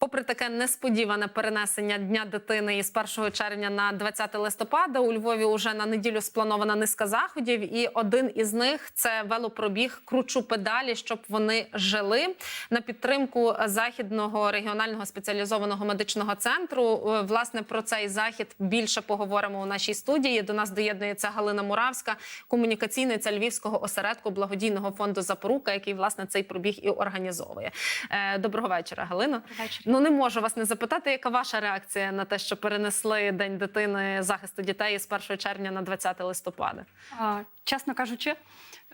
Попри таке несподіване перенесення дня дитини із 1 червня на 20 листопада, у Львові уже на неділю спланована низка заходів, і один із них це велопробіг Кручу педалі, щоб вони жили на підтримку західного регіонального спеціалізованого медичного центру. Е, Власне про цей захід більше поговоримо у нашій студії. До нас доєднується Галина Муравська, комунікаційниця Львівського осередку благодійного фонду Запорука, який власне цей пробіг і організовує. Е, Доброго вечора, Галина. Вечір. Ну не можу вас не запитати, яка ваша реакція на те, що перенесли День дитини захисту дітей з 1 червня на 20 листопада? А, Чесно кажучи,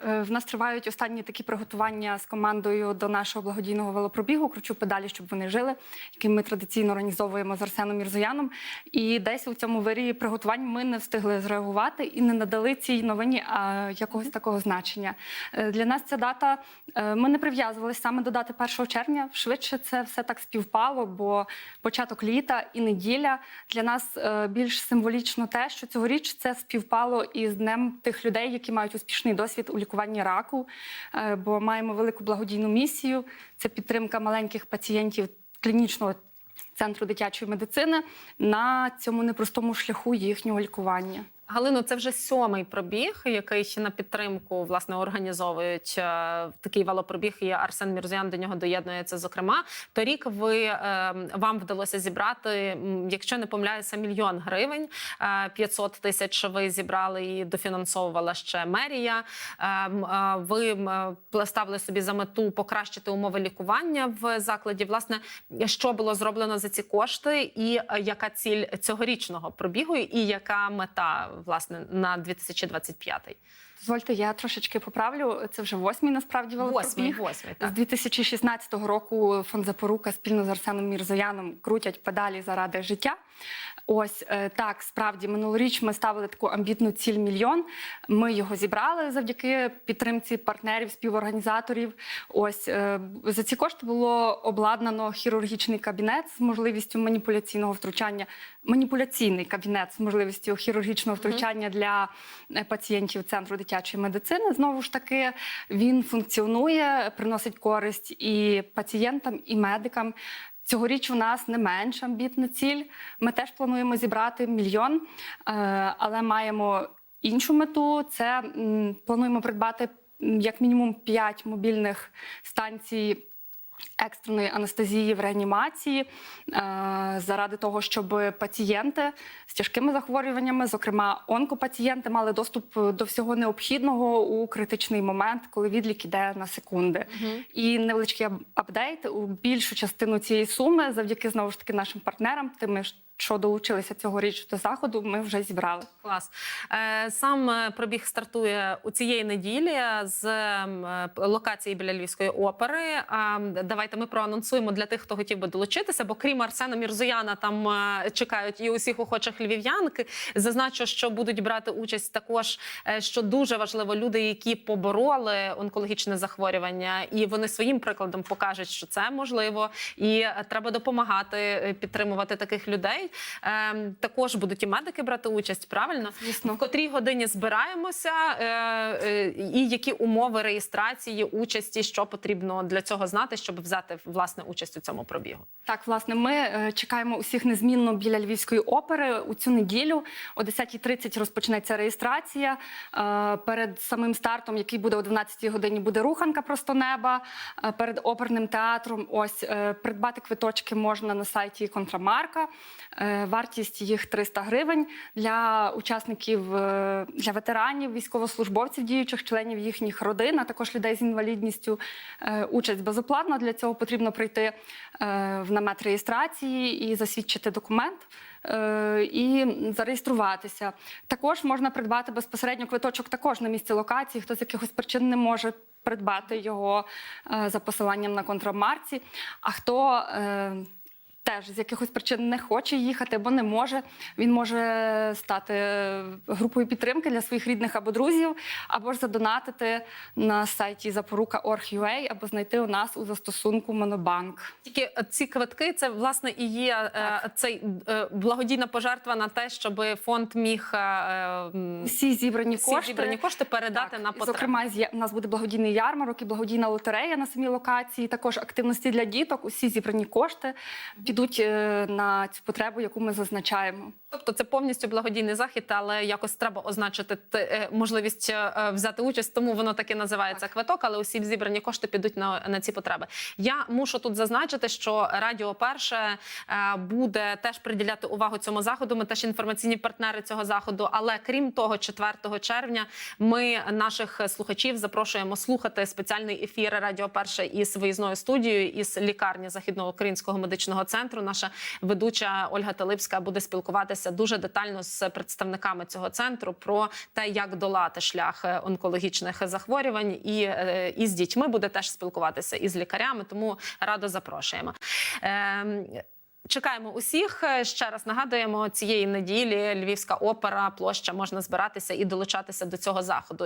е, в нас тривають останні такі приготування з командою до нашого благодійного велопробігу Кручу педалі, щоб вони жили, який ми традиційно організовуємо з Арсеном Мірзояном. І десь у цьому вирії приготувань ми не встигли зреагувати і не надали цій новині якогось такого значення. Е, Для нас ця дата е, ми не прив'язувалися саме до дати 1 червня. Швидше це все так співпало, бо початок літа і неділя для нас більш символічно те, що цьогоріч це співпало із днем тих людей, які мають успішний досвід у лікуванні раку. Е, Бо маємо велику благодійну місію. Це підтримка маленьких пацієнтів клінічного. Центру дитячої медицини на цьому непростому шляху їхнього лікування. Галино, це вже сьомий пробіг, який ще на підтримку власне організовують е, такий велопробіг. І Арсен Мірзоян до нього доєднується. Зокрема, торік ви е, вам вдалося зібрати, якщо не помиляюся, мільйон гривень. Е, 500 тисяч ви зібрали і дофінансовувала ще мерія. Е, е, ви е, ставили собі за мету покращити умови лікування в закладі. Власне, що було зроблено за ці кошти, і е, яка ціль цьогорічного пробігу, і яка мета власне на 2025? Дозвольте, я трошечки поправлю. Це вже восьмий насправді велопробіг. Восьмий, восьмий, З 2016 року фонд Запорука спільно з Арсеном Мірзояном крутять педалі заради життя. Ось е, так, справді минулоріч ми ставили таку амбітну ціль мільйон. Ми його зібрали завдяки підтримці партнерів, співорганізаторів. Ось е, за ці кошти було обладнано хірургічний кабінет з можливістю маніпуляційного втручання. Маніпуляційний кабінет з можливістю хірургічного втручання для е, пацієнтів центру дитячої медицини. Знову ж таки, він функціонує, приносить користь і пацієнтам, і медикам. Цьогоріч у нас не менш амбітна ціль. Ми теж плануємо зібрати мільйон, е, але маємо іншу мету. Це плануємо придбати як мінімум 5 мобільних станцій. Екстреної анестезії в реанімації е, заради того, щоб пацієнти з тяжкими захворюваннями, зокрема онкопацієнти, мали доступ до всього необхідного у критичний момент, коли відлік іде на секунди. І невеличкий апдейт у більшу частину цієї суми, завдяки знову ж таки нашим партнерам, тими ж, що долучилися цьогоріч до заходу, ми вже зібрали. Клас. Е, Сам е, пробіг стартує у цієї неділі з е, локації біля Львівської опери. Давайте ми проанонсуємо для тих, хто хотів би долучитися, бо крім Арсена Мірзояна, там чекають і усіх охочих львів'янки. Зазначу, що будуть брати участь також, що дуже важливо, люди, які побороли онкологічне захворювання, і вони своїм прикладом покажуть, що це можливо, і треба допомагати підтримувати таких людей. Ем, Також будуть і медики брати участь. Правильно, Звісно. в котрій годині збираємося, е, е, і які умови реєстрації, участі, що потрібно для цього знати, щоб взяти власне участь у цьому пробігу. Так, власне, ми е, чекаємо усіх незмінно біля Львівської опери у цю неділю. О 10.30 розпочнеться реєстрація. Е, Перед самим стартом, який буде о 12 годині, буде руханка просто неба. Е, Перед оперним театром ось е, придбати квиточки можна на сайті Контрамарка. Е, Вартість їх 300 гривень для учасників, е, для ветеранів, військовослужбовців, діючих членів їхніх родин, а також людей з інвалідністю. Е, Участь безоплатна. Для цього потрібно прийти в намет реєстрації і засвідчити документ. І зареєструватися. Також можна придбати безпосередньо квиточок також на місці локації, хто з якихось причин не може придбати його за посиланням на контрамарці. А хто теж з якихось причин не хоче їхати або не може, він може стати групою підтримки для своїх рідних або друзів, або ж задонатити на сайті запорука.org.ua, або знайти у нас у застосунку Монобанк. Тільки е, ці квитки це власне і є е, цей е, благодійна пожертва на те, щоб фонд міг е, Всі зібрані всі кошти зібрані кошти передати Так, на потреби. Зокрема, у нас буде благодійний ярмарок і благодійна лотерея на самій локації. Також активності для діток. Усі зібрані кошти підуть е, на цю потребу, яку ми зазначаємо. Тобто це повністю благодійний захід, але якось треба означити е, можливість е, взяти участь, тому воно так і називається квиток, але усі зібрані кошти підуть на, на ці потреби. Я мушу тут зазначити, що Радіо Перше е, буде теж приділяти увагу цьому заходу. Ми теж інформаційні партнери цього заходу. Але крім того, 4 червня ми наших слухачів запрошуємо слухати спеціальний ефір Радіо Перше із виїзною студією із лікарні Західноукраїнського медичного центру. Наша ведуча Ольга Талипська буде спілкуватися дуже детально з представниками цього центру про те, як долати шлях е, онкологічних захворювань, і, е, і з дітьми буде теж спілкуватися із лікарями. Тому радо запрошуємо. Ем, Чекаємо усіх. Е, Ще раз нагадуємо цієї неділі Львівська опера, площа можна збиратися і долучатися до цього заходу.